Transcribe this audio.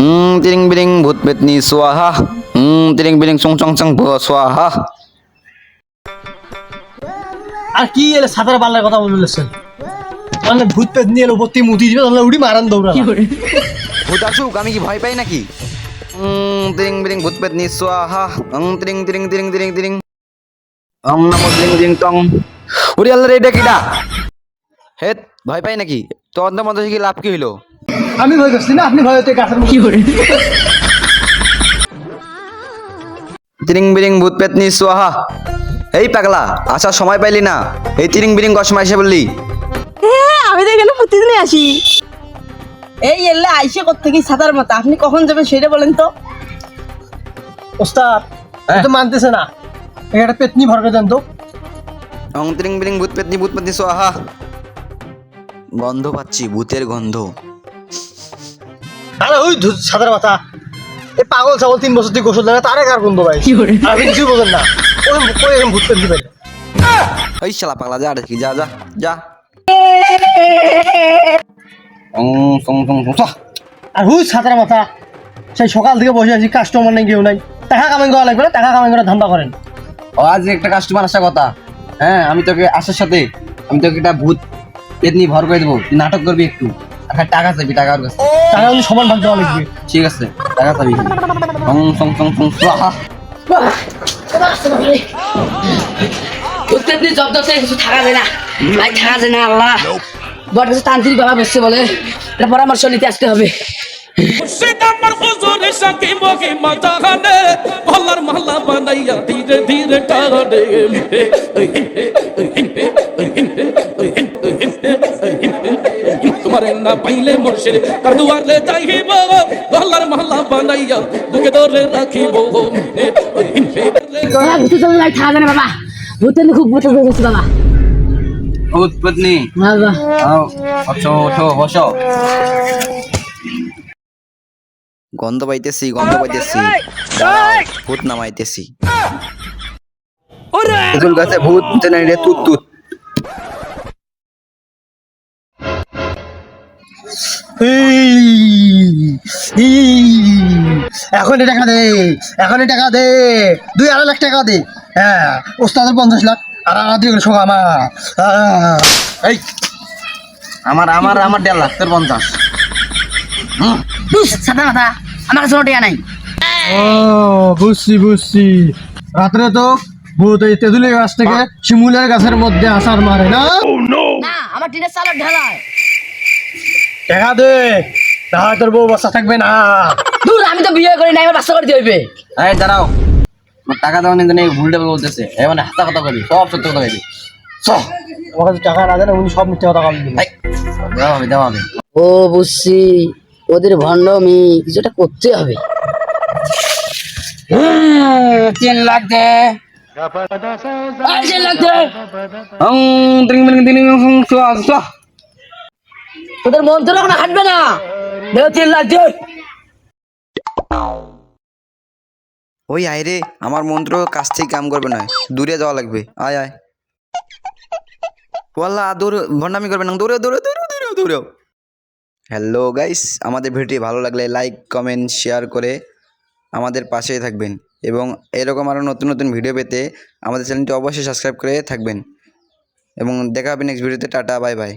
উম তিরিং বিরিং ভূত পেতনি সোয়াহা উম তিরিং বিরিং চং চং চং সোয়াহা আর কি এলে সাঁতার পাল্লার কথা বলেছেন? মানে ভূত পেত নিয়ে এলো উপর মুতি দিবে তাহলে উড়ি মারান দৌড়া ভূত আসুক আমি কি ভয় পাই নাকি? উম তিরিং বিরিং ভূত পেতনি সোয়াহা। উম তিরিং তিরিং তিরিং তিরিং তিরিং অং নমো তিরিং তিরিং টং ওরে আল্লাহ রে এটা কিডা হেত ভয় পাই নাকি? তোর মধ্যে কি লাভ কি হইল? আমি ভয় করছি না আপনি ভয় হতে গাছের মুখে তিরিং বিরিং ভূত পেতনি সোয়াহা। এই পাগলা আসার সময় পাইলি না। এই তিরিং বিরিং কসমা এসে বললি হ্যাঁ আমি তো এখানে প্রতিদিনই আসি এই এলে আইসে কোথেকে সাঁতার মাথা আপনি কখন যাবেন সেটা বলেন তো। ওস্তাদ এ তো মানতেছে না। একটা পেতনি ভর করে দেন তো। অং তিরিং বিরিং ভূত পেতনি ভূত পেতনি সোয়াহা। গন্ধ পাচ্ছি ভূতের গন্ধ। আরে ওই সাঁতার মাথা। এই পাগল ছাগল তিন বছর থেকে গোসল দেয় তারে কার গন্ধ ভাই। আপনি কিছুই বোঝেন না। ওই কই এরকম ভূত পারে ওই শালা পাগলা যা দেখি যা যা যা। সাহ। আর হুই সাঁতার মাথা সেই সকাল থেকে বসে আছি কাস্টমার নেই কেউ নাই। টাকা কামাই করা লাগবে না টাকা কামাই করে ধান্দা করেন। ও আজ একটা কাস্টমার আসার কথা। হ্যাঁ আমি তোকে আসার সাথে আমি তোকে একটা ভূত পেতনি ভর করে দেবো। তুই নাটক করবি একটু। আর টাকা চাবি টাকা ওর কাছে। টাকা সমান ভাগ দেওয়া লাগবে। ঠিক আছে টাকা চাবি। ফং ফং ফং ফং সাহা। প্রত্যেকদিন জব কিছু থাকা যায় না। ভাই থাকা যায় না আল্লাহ। বট কাছে তান্ত্রিক বাবা বসছে বলে। এটা পরামর্শ নিতে আসতে হবে। মহল্লার মহল্লা বানাইয়া ধীরে ধীরে টানে। তোমার না পাইলে মুর্শিদ। কার দুয়ারে যাইব মহল্লার মহল্লা বানাইয়া বুকে ধরে রাখিব। না বাবা। খুব ভূত বাবা। ওঠো ওঠো বসো। গন্ধ পাইতেছি গন্ধ পাইতেছি। ভূত নামাইতেছি। গাছে ভূত ভূতে নাই রে তুত তুত। এখনই টাকা দে এখনই টাকা দে দুই আড়াই লাখ টাকা দে। হ্যাঁ ওস্তাদের পঞ্চাশ লাখ আর শোক আমার। এই আমার আমার আমার দেড় লাখ তোর পঞ্চাশ। সাদা মাথা আমার কাছে কোনো নাই। ও বুঝছি বুঝছি। রাত্রে তো ভূত এই তেঁতুলের গাছ থেকে শিমুলের গাছের মধ্যে আসার মারে না? না আমার টিনের চালের ঢালায়। টাকা দে। না তোর বউ বাচ্চা থাকবে না। দূর আমি তো বিয়ে করি না আমার বাচ্চা করতে হইবে এই দাঁড়াও। টাকা দেওয়া নিতে নেই ভুল টাকা বলতেছে। এই মানে হাতা কথা কবি সব সত্য কথা কবি সব আমার কাছে টাকা না দেয় উনি সব মিথ্যে কথা এই, দেওয়া হবে দেওয়া হবে ও বুঝছি। ওদের ভণ্ডমি কিছুটা করতে হবে। তিন লাখ দে তিন লাখ দে। তোদের মন্ত্র এখন হাঁটবে না। ওই আয় রে, আমার মন্ত্র কাছ থেকে কাম করবে না। দূরে যাওয়া লাগবে। আয় আয়। ওয়াল্লা, দৌড়ে, ভণ্ডামি করবে না। দৌড়ে দৌড়ে দৌড়ে দৌড়ে দৌড়ে। হ্যালো গাইস আমাদের ভিডিওটি ভালো লাগলে লাইক কমেন্ট শেয়ার করে আমাদের পাশেই থাকবেন। এবং এরকম আরও নতুন নতুন ভিডিও পেতে আমাদের চ্যানেলটি অবশ্যই সাবস্ক্রাইব করে থাকবেন। এবং দেখা হবে নেক্সট ভিডিওতে টাটা বাই বাই